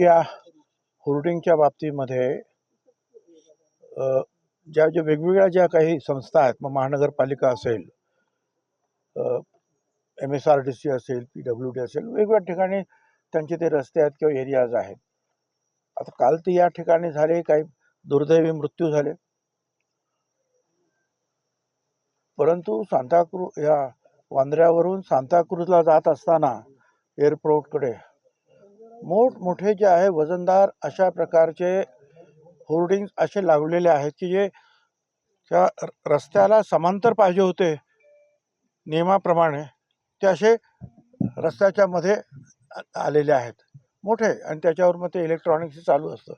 या होर्डिंगच्या बाबतीमध्ये ज्या ज्या वेगवेगळ्या ज्या काही संस्था आहेत मग महानगरपालिका असेल M S R T C असेल पी डब्ल्यू डी असेल वेगवेगळ्या ठिकाणी त्यांचे ते रस्ते आहेत किंवा एरियाज आहेत. आता काल ते या ठिकाणी झाले काही दुर्दैवी मृत्यू झाले. परंतु सांताक्रू या वांद्र्यावरून सांताक्रूजला जात असताना एअरपोर्टकडे मोठमोठे जे आहे वजनदार अशा प्रकारचे होर्डिंग्ज असे लावलेले आहेत की जे त्या र- रस्त्याला समांतर पाहिजे होते नियमाप्रमाणे. ते असे रस्त्याच्या मध्ये आलेले आहेत. मोठे आणि त्याच्यावर मग ते इलेक्ट्रॉनिक्स चालू असतं.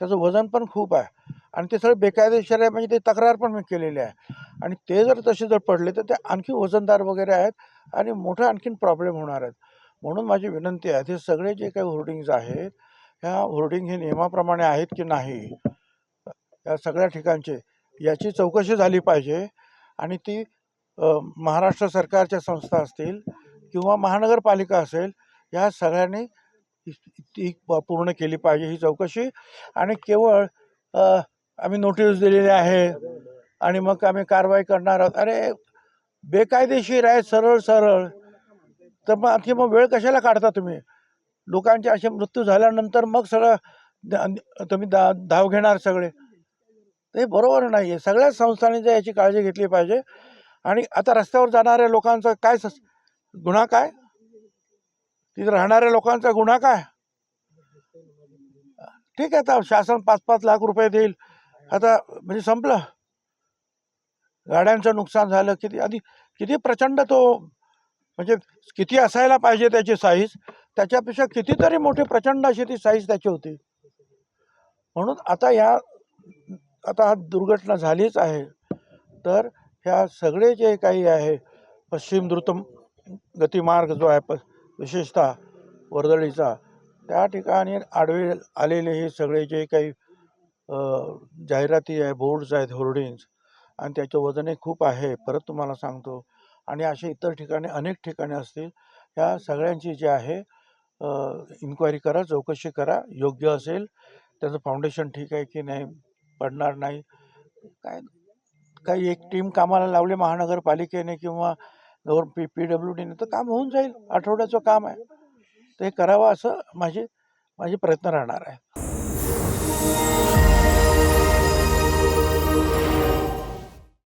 त्याचं वजन पण खूप आहे. आणि ते सगळं बेकायदेशीर आहे म्हणजे ते तक्रार पण मी केलेली आहे. आणि ते जर तसे जर पडले तर ते आणखी वजनदार वगैरे आहेत आणि मोठं आणखीन प्रॉब्लेम होणार आहेत. म्हणून माझी विनंती आहे ते सगळे जे काही होर्डिंग्ज आहेत ह्या होर्डिंग हे नियमाप्रमाणे आहेत की नाही या सगळ्या ठिकाणचे याची चौकशी झाली पाहिजे आणि ती महाराष्ट्र सरकारच्या संस्था असतील किंवा महानगरपालिका असेल या सगळ्यांनी ती- प- पूर्ण केली पाहिजे ही चौकशी. आणि केवळ आम्ही नोटीस दिलेली आहे आणि मग आम्ही कारवाई करणार आहोत. अरे बेकायदेशीर आहे सरळ सरळ तर मग आणखी मग वेळ कशाला काढता तुम्ही? लोकांचे असे मृत्यू झाल्यानंतर मग सगळं द- तुम्ही दा धाव घेणार सगळे. ते बरोबर नाही आहे. सगळ्याच संस्थांनी जर याची काळजी घेतली पाहिजे. आणि आता रस्त्यावर जाणाऱ्या लोकांचा काय सस- गुन्हा काय? तिथे राहणाऱ्या लोकांचा गुन्हा काय? ठीक आहे आता शासन पाच पाच लाख रुपये देईल. आता म्हणजे संपलं. गाड्यांचं नुकसान झालं. किती आधी किती प्रचंड तो म्हणजे किती असायला पाहिजे त्याची साईज त्याच्यापेक्षा कितीतरी मोठी प्रचंड अशी ती साईज त्याची होती. म्हणून आता या आता हा दुर्घटना झालीच आहे. तर ह्या सगळे जे काही आहे पश्चिम द्रुत गतिमार्ग जो आहे प विशेषतः वर्दळीचा त्या ठिकाणी आडवे आलेले हे सगळे जे काही जाहिराती आहे बोर्ड्स आहेत होर्डिंग्स आणि त्याचं वजनही खूप आहे. परत तुम्हाला सांगतो आणि असे इतर ठिकाणी अनेक ठिकाणी असतील ह्या सगळ्यांची जी आहे इन्क्वायरी करा चौकशी करा योग्य असेल त्याचं फाउंडेशन ठीक आहे की नाही पडणार नाही. काय काही एक टीम कामाला लावली महानगरपालिकेने किंवा गव्हर पी पी डब्ल्यू डीने तर काम होऊन जाईल आठवड्याचं काम आहे. ते करावं असं माझी माझी प्रयत्न राहणार आहे.